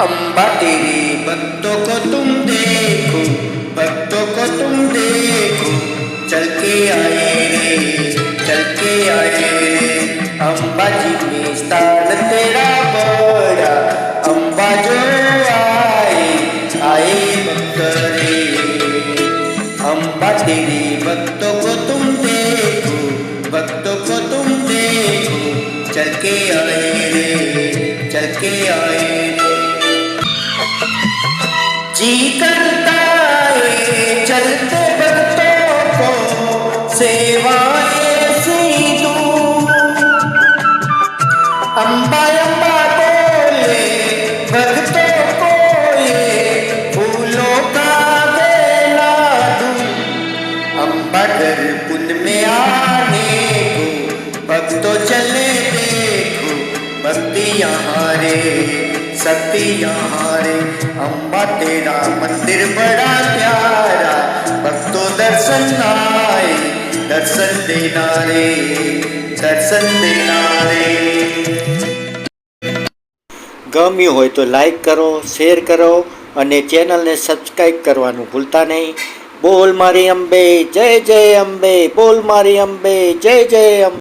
अम्बा तेरे भक्तों को तुम देखो भक्तों को तुम देखो। चल के आए रे, चल के आए रे। अम्बा जी में स्थान तेरा बड़ा अम्बा जो आए आए भक्त रे अम्बा तेरे भक्तों को तुम देखो भक्तों को तुम देखो। चल के आए रे, चल के आए जी करता है, चलते भक्तों को सेवाएँ सी दूँ। अम्बा अम्बा बोले, भक्तों को ये फूलों का देना दूँ। अम्बा घर में आने को, भक्तों चले देखो भक्ति यहाँ रे शक्ति यहाँ रे अम्बा तेरा मंदिर बड़ा प्यारा भक्तों दर्शन आए दर्शन देना रे दर्शन देना रे ગમ્યું હોય તો લાઈક કરો શેર કરો અને ચેનલને સબસ્ક્રાઈબ કરવાનું ભૂલતા નહીં બોલ મારી અંબે જય જય અંબે બોલ મારી અંબે જય જય અંબે